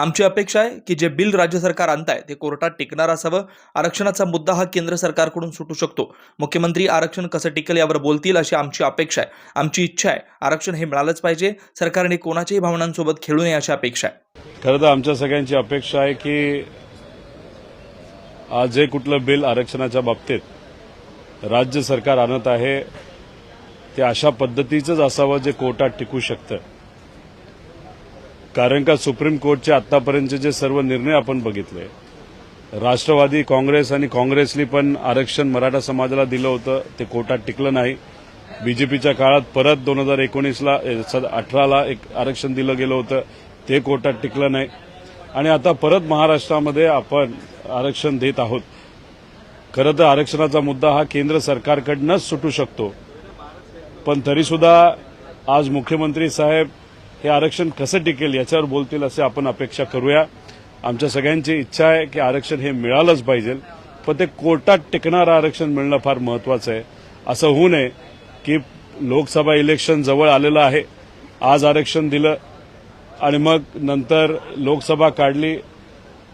आमची अपेक्षा आहे की जे बिल राज्य सरकार आणत आहे ते कोर्टात टिकणार असावं. आरक्षणाचा मुद्दा हा केंद्र सरकारकडून सुटू शकतो. मुख्यमंत्री आरक्षण कसं टिकेल यावर बोलतील अशी आमची अपेक्षा आहे. आमची इच्छा आहे आरक्षण हे मिळालंच पाहिजे. सरकारने कोणाच्याही भावनांसोबत खेळू नये अशी अपेक्षा आहे. खरं तर आमच्या सगळ्यांची अपेक्षा आहे की आज जे कुठलं बिल आरक्षणाच्या बाबतीत राज्य सरकार आणत आहे ते अशा पद्धतीचंच असावं जे कोर्टात टिकू शकतं. कारण का सुप्रीम कोर्टचे आतापर्यंतचे जे सर्व निर्णय आपण बघितले राष्ट्रवादी काँग्रेस आणि काँग्रेसनी पण आरक्षण मराठा समाजाला दिलं होतं ते कोर्टात टिकलं नाही. बीजेपीच्या काळात परत दोन हजार एकोणीसला अठराला एक आरक्षण दिलं गेलं होतं ते कोर्टात टिकलं नाही. आणि आता परत महाराष्ट्रामध्ये आपण आरक्षण देत आहोत. खरं तर आरक्षणाचा मुद्दा हा केंद्र सरकारकडनंच सुटू शकतो. पण तरीसुद्धा आज मुख्यमंत्री साहेब हे आरक्षण कसं टिकेल याच्यावर बोलतील असे आपण अपेक्षा करूया. आमच्या सगळ्यांची इच्छा आहे की आरक्षण हे मिळालंच पाहिजे पण ते कोर्टात टिकणारं आरक्षण मिळणं फार महत्वाचं आहे. असं होऊ नये की लोकसभा इलेक्शन जवळ आलेलं आहे आज आरक्षण दिलं आणि मग नंतर लोकसभा काढली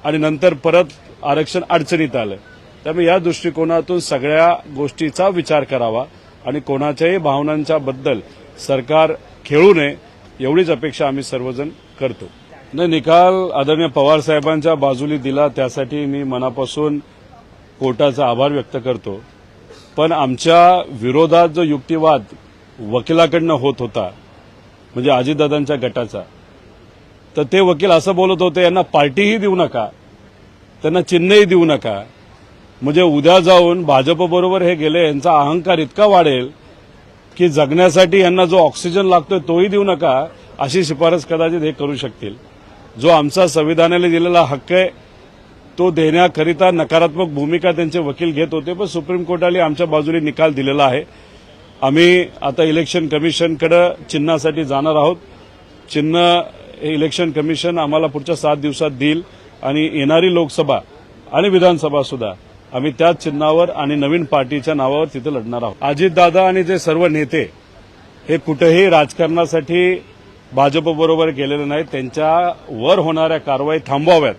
आणि नंतर परत आरक्षण अडचणीत आलं. त्यामुळे या दृष्टिकोनातून सगळ्या गोष्टीचा विचार करावा आणि कोणाच्याही भावनांच्या बद्दल सरकार खेळू नये. एवढीच अपेक्षा आम्ही सर्वजण करतो. नाही निकाल आदरणीय पवार साहेबांच्या बाजूली दिला त्यासाठी मी मनापासून कोर्टाचा आभार व्यक्त करतो. पण आमच्या विरोधात जो युक्तिवाद वकिलाकडनं होत होता म्हणजे अजितदादांच्या गटाचा तर ते वकील असं बोलत होते यांना पार्टीही देऊ नका त्यांना चिन्हही देऊ नका. म्हणजे उद्या जाऊन भाजपबरोबर हे गेले यांचा अहंकार इतका वाढेल की जगण्यासाठी यांना जो ऑक्सिजन लागतोय तोही देऊ नका अशी शिफारस कदाचित हे करू शकतील. जो आमचा संविधानाने दिलेला हक्क आहे तो देण्याकरिता नकारात्मक भूमिका त्यांचे वकील घेत होते पण सुप्रीम कोर्टाने आमच्या बाजूने निकाल दिलेला आहे. आम्ही आता इलेक्शन कमिशनकडे चिन्हासाठी जाणार आहोत. चिन्ह हे इलेक्शन कमिशन आम्हाला पुढच्या सात दिवसात देईल आणि येणारी लोकसभा आणि विधानसभा सुद्धा. आम्ही त्याच चिन्हावर आणि नवीन पार्टीच्या नावावर तिथे लढणार आहोत. अजितदादा आणि जे सर्व नेते हे कुठेही राजकारणासाठी भाजपबरोबर गेलेले नाहीत. त्यांच्यावर होणाऱ्या कारवाई थांबवाव्यात.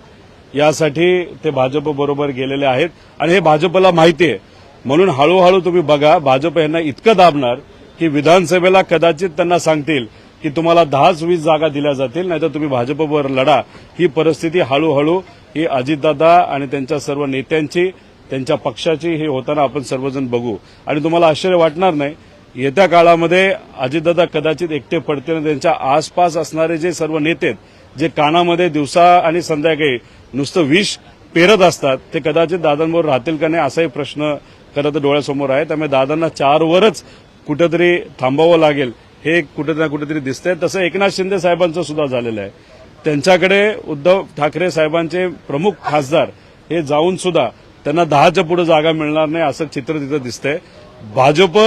यासाठी ते भाजपबरोबर गेलेले आहेत. आणि हे भाजपला माहिती आहे. म्हणून हळूहळू तुम्ही बघा भाजप यांना इतकं दाबणार की विधानसभेला कदाचित त्यांना सांगतील की तुम्हाला दहाच वीस जागा दिल्या जातील नाहीतर तुम्ही भाजपवर लढा. ही परिस्थिती हळूहळू ही अजितदादा आणि त्यांच्या सर्व नेत्यांची त्यांच्या पक्षाची हे होताना आपण सर्वजण बघू. आणि तुम्हाला आश्चर्य वाटणार नाही येत्या काळामध्ये अजितदादा कदाचित एकटे पडतील आणि त्यांच्या आसपास असणारे जे सर्व नेते आहेत, जे कानामध्ये दिवसा आणि संध्याकाळी नुसतं विष पेरत असतात ते कदाचित दादांबरोबर राहतील का नाही असाही प्रश्न खरं तर डोळ्यासमोर आहे. त्यामुळे दादांना चारवरच कुठेतरी थांबावं लागेल हे कुठे ना कुठेतरी दिसतंय. तसं एकनाथ शिंदे साहेबांचं सुद्धा झालेलं आहे. त्यांच्याकडे उद्धव ठाकरे साहेबांचे प्रमुख खासदार हे जाऊन सुद्धा त्यांना दहाच्या पुढे जागा मिळणार नाही असं चित्र तिथं दिसतंय. भाजप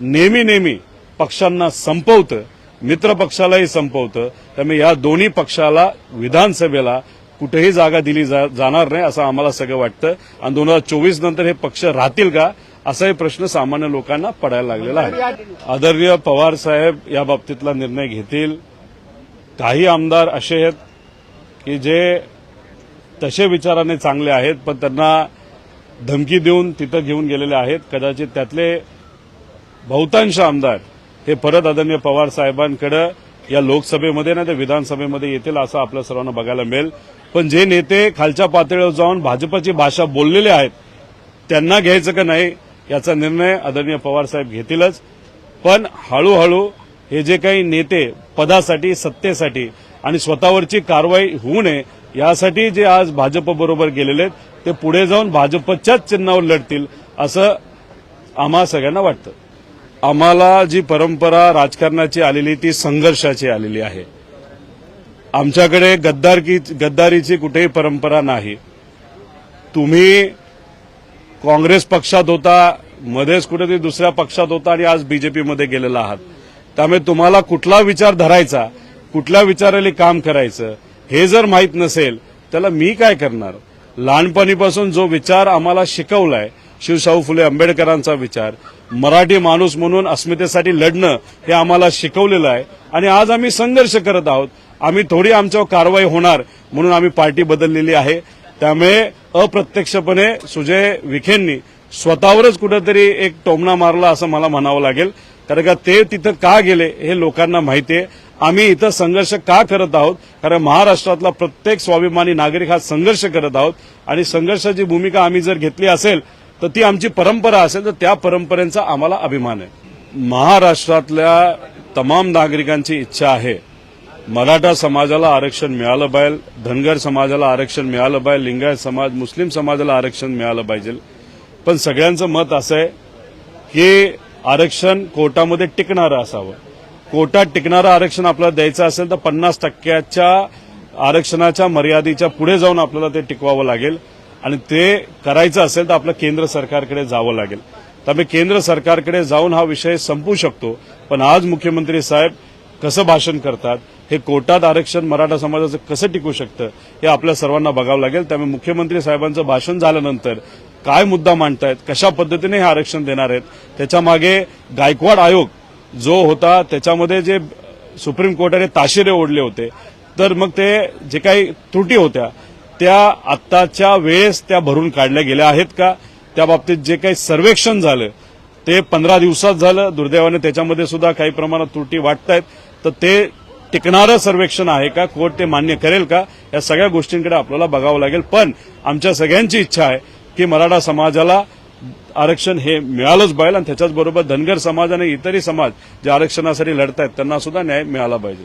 नेहमी नेहमी पक्षांना संपवतं मित्र पक्षालाही संपवतं. त्यामुळे या दोन्ही पक्षाला विधानसभेला कुठेही जागा दिली जा- जाणार नाही असं आम्हाला सगळं वाटतं. आणि दोन हजार चोवीस नंतर हे पक्ष राहतील का असाही प्रश्न सामान्य लोकांना पडायला लागलेला आहे. आदरणीय पवार साहेब या बाबतीतला निर्णय घेतील. काही आमदार असे आहेत की जे तसे विचाराने चांगले आहेत पण त्यांना धमकी देऊन तिथं घेऊन गेलेले आहेत. कदाचित त्यातले बहुतांश आमदार हे परत आदरणीय पवार साहेबांकडे या लोकसभेमध्ये ना ते विधानसभेमध्ये येतील असं आपल्या सर्वांना बघायला मिळेल. पण जे नेते खालच्या पातळीवर जाऊन भाजपची भाषा बोललेले आहेत त्यांना घ्यायचं का नाही याचा निर्णय आदरणीय पवार साहेब घेतीलच. पण हळूहळू हे जे काही नेते पदासाठी सत्तेसाठी आणि स्वतःवरची कारवाई होऊ नये यासाठी जे आज भाजपबरोबर गेलेले आहेत ते पुढे जाऊन भाजपच्याच चिन्हावर लढतील असं आम्हा सगळ्यांना वाटतं. आम्हाला जी परंपरा राजकारणाची आलेली ती संघर्षाची आलेली आहे. आमच्याकडे गद्दारकी गद्दारीची कुठेही परंपरा नाही. तुम्ही काँग्रेस पक्षात होता मध्येच कुठेतरी दुसऱ्या पक्षात होता आणि आज बीजेपीमध्ये गेलेला आहात. त्यामुळे तुम्हाला कुठला विचार धरायचा कुठल्या विचाराने काम करायचं हे जर माहीत नसेल त्याला मी काय करणार? लहानपणीपासून जो विचार आम्हाला शिकवलाय शिवशाहू फुले आंबेडकरांचा विचार मराठी माणूस म्हणून अस्मितेसाठी लढणं हे आम्हाला शिकवलेलं आहे आणि आज आम्ही संघर्ष करत आहोत. आम्ही थोडी आमच्यावर कारवाई होणार म्हणून आम्ही पार्टी बदललेली आहे. त्यामुळे अप्रत्यक्षपणे सुजय विखेंनी स्वतःवरच कुठेतरी एक टोमणा मारला असं मला म्हणावं लागेल. कारण का ते तिथं का गेले हे लोकांना माहिती आहे आम्ही इथं संघर्ष का करत आहोत? कारण महाराष्ट्रातला प्रत्येक स्वाभिमानी नागरिक हा संघर्ष करत आहोत. आणि संघर्षाची भूमिका आम्ही जर घेतली असेल तर ती आमची परंपरा असेल तर त्या परंपरेचा आम्हाला अभिमान आहे. महाराष्ट्रातल्या तमाम नागरिकांची इच्छा आहे. मराठा समाजाला आरक्षण मिळालं पाहिजे धनगर समाजाला आरक्षण मिळालं पाहिजे लिंगायत समाज मुस्लिम समाजाला आरक्षण मिळालं पाहिजे. पण सगळ्यांचं मत असं आहे की आरक्षण कोर्टामध्ये टिकणारं असावं. कोर्टात टिकणारं आरक्षण आपल्याला द्यायचं असेल तर पन्नास टक्क्याच्या आरक्षणाच्या मर्यादेच्या पुढे जाऊन आपल्याला ते टिकवावं लागेल. आणि ते करायचं असेल तर आपलं केंद्र सरकारकडे जावं लागेल. त्यामुळे केंद्र सरकारकडे जाऊन हा विषय संपू शकतो. पण आज मुख्यमंत्री साहेब कसं भाषण करतात हे कोर्टात आरक्षण मराठा समाजाचं कसं टिकू शकतं हे आपल्या सर्वांना बघावं लागेल. त्यामुळे मुख्यमंत्री साहेबांचं भाषण झाल्यानंतर काय मुद्दा मांडतायत कशा पद्धतीने हे आरक्षण देणार आहेत त्याच्यामागे गायकवाड आयोग जो होता त्याच्यामध्ये जे सुप्रीम कोर्टाने ताशेरे ओढले होते तर मग ते जे काही त्रुटी होत्या त्या आत्ताच्या वेळेस त्या भरून काढल्या गेल्या आहेत का? त्या बाबतीत जे काही सर्वेक्षण झालं ते पंधरा दिवसात झालं दुर्दैवाने त्याच्यामध्ये सुद्धा काही प्रमाणात त्रुटी वाटत आहेत तर ते टिकणारं सर्वेक्षण आहे का? कोर्ट ते मान्य करेल का? या सगळ्या गोष्टींकडे आपल्याला बघावं लागेल पण आमच्या सगळ्यांची इच्छा आहे की मराठा समाजाला आरक्षण हे मिळालंच पाहिजे आणि त्याच्याचबरोबर धनगर समाज आणि इतरही समाज जे आरक्षणासाठी लढत आहेत त्यांना सुद्धा न्याय मिळाला पाहिजे.